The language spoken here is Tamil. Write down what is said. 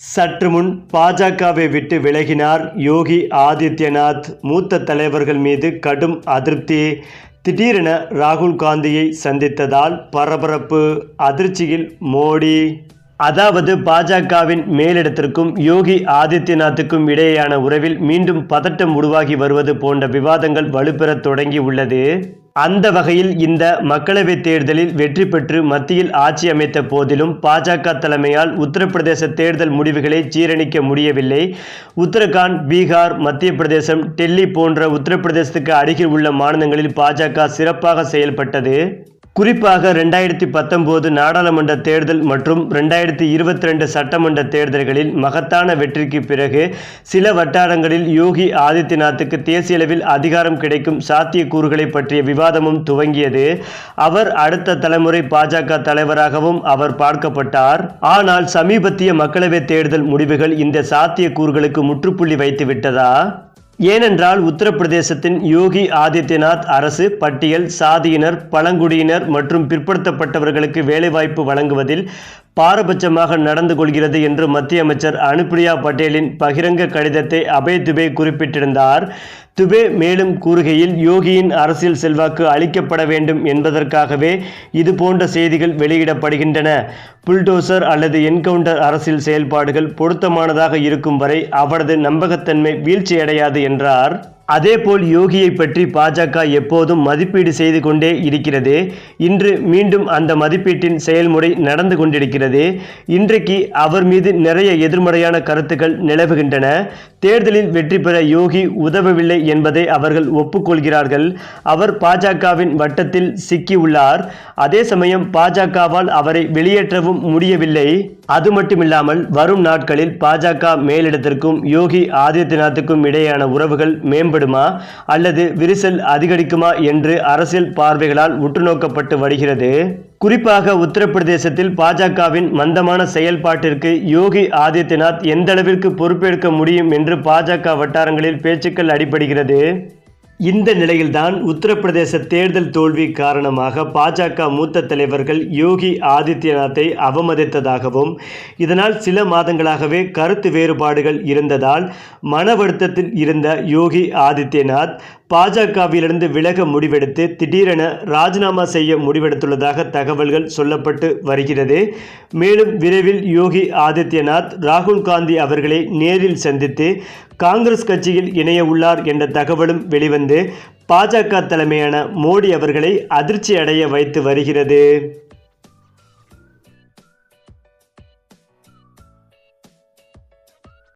சற்று முன் பாஜகவை விட்டு விலகினார் யோகி ஆதித்யநாத். மூத்த தலைவர்கள் மீது கடும் அதிருப்தி. திடீரென ராகுல் காந்தியை சந்தித்ததால் பரபரப்பு. அதிர்ச்சியில் மோடி அதாவது பாஜகவின் மேலிடத்திற்கும் யோகி ஆதித்யநாத்துக்கும் இடையேயான உறவில் மீண்டும் பதட்டம் உருவாகி வருவது போன்ற விவாதங்கள் வலுப்பெறத் தொடங்கி உள்ளது. அந்த வகையில் இந்த மக்களவைத் தேர்தலில் வெற்றி பெற்று மத்தியில் ஆட்சி அமைத்த போதிலும் பாஜக தலைமையால் உத்தரப்பிரதேச தேர்தல் முடிவுகளை ஜீரணிக்க முடியவில்லை. உத்தரகாண்ட் பீகார் மத்திய பிரதேசம் டெல்லி போன்ற உத்தரப்பிரதேசத்துக்கு அருகில் உள்ள மாநிலங்களில் பாஜக சிறப்பாக செயல்பட்டது. குறிப்பாக ரெண்டாயிரத்தி பத்தொம்போது நாடாளுமன்ற தேர்தல் மற்றும் ரெண்டாயிரத்தி இருபத்தி ரெண்டு சட்டமன்ற தேர்தல்களில் மகத்தான வெற்றிக்கு பிறகு சில வட்டாரங்களில் யோகி ஆதித்யநாத்துக்கு தேசிய அளவில் அதிகாரம் கிடைக்கும் சாத்தியக்கூறுகளை பற்றிய விவாதமும் துவங்கியது. அவர் அடுத்த தலைமுறை பாஜக தலைவராகவும் அவர் பார்க்கப்பட்டார். ஆனால் சமீபத்திய மக்களவைத் தேர்தல் முடிவுகள் இந்த சாத்தியக்கூறுகளுக்கு முற்றுப்புள்ளி வைத்து விட்டதா ஏனென்றால் உத்தரப்பிரதேசத்தின் யோகி ஆதித்யநாத் அரசு பட்டியல் சாதியினர் பழங்குடியினர் மற்றும் பிற்படுத்தப்பட்டவர்களுக்கு வேலைவாய்ப்பு வழங்குவதில் பாரபட்சமாக நடந்து கொள்கிறது என்று மத்திய அமைச்சர் அனுப்பிரியா பட்டேலின் பகிரங்க கடிதத்தை அபய் துபே குறிப்பிட்டிருந்தார். துபே மேலும் கூறுகையில் யோகியின் அரசியல் செல்வாக்கு அளிக்கப்பட வேண்டும் என்பதற்காகவே இது போன்ற செய்திகள் வெளியிடப்படுகின்றன. புல்டோசர் அல்லது என்கவுண்டர் அரசியல் செயல்பாடுகள் பொருத்தமானதாக இருக்கும் வரை அவரது நம்பகத்தன்மை வீழ்ச்சியடையாது என்றார். அதேபோல் யோகியை பற்றி பாஜக எப்போதும் மதிப்பீடு செய்து கொண்டே இருக்கிறது. இன்று மீண்டும் அந்த மதிப்பீட்டின் செயல்முறை நடந்து கொண்டிருக்கிறது. இன்றைக்கு அவர் மீது நிறைய எதிர்மறையான கருத்துக்கள் நிலவுகின்றன. தேர்தலில் வெற்றி பெற யோகி உதவவில்லை என்பதை அவர்கள் ஒப்புக்கொள்கிறார்கள். அவர் பாஜகவின் வட்டத்தில் சிக்கியுள்ளார். அதே சமயம் பாஜகவால் அவரை வெளியேற்றவும் முடியவில்லை. அது மட்டுமில்லாமல் வரும் நாட்களில் பாஜக மேலிடத்திற்கும் யோகி ஆதித்யநாத்துக்கும் இடையேயான உறவுகள் மேம்படுமா? அல்லது விரிசல் அதிகரிக்குமா என்று அரசியல் பார்வைகளால் உற்றுநோக்கப்பட்டு வருகிறது. குறிப்பாக உத்தரப்பிரதேசத்தில் பாஜகவின் மந்தமான செயல்பாட்டிற்கு யோகி ஆதித்யநாத் எந்தளவிற்கு பொறுப்பேற்க முடியும் என்று பாஜக வட்டாரங்களில் பேச்சுக்கள் அடிபடுகிறது? இந்த நிலையில்தான் உத்தரப்பிரதேச தேர்தல் தோல்வி காரணமாக பாஜக மூத்த தலைவர்கள் யோகி ஆதித்யநாத்தை அவமதித்ததாகவும் இதனால் சில மாதங்களாகவே கருத்து வேறுபாடுகள் இருந்ததால் மன வருத்தத்தில் இருந்த யோகி ஆதித்யநாத் பாஜகவிலிருந்து விலக முடிவெடுத்து திடீரென ராஜினாமா செய்ய முடிவெடுத்துள்ளதாக தகவல்கள் சொல்லப்பட்டு வருகிறது. மேலும் விரைவில் யோகி ஆதித்யநாத் ராகுல் காந்தி அவர்களை நேரில் சந்தித்து காங்கிரஸ் கட்சியில் இணைய உள்ளார் என்ற தகவலும் வெளிவந்து பாஜக தலைமையான மோடி அவர்களை அதிர்ச்சி அடைய வைத்து வருகிறது.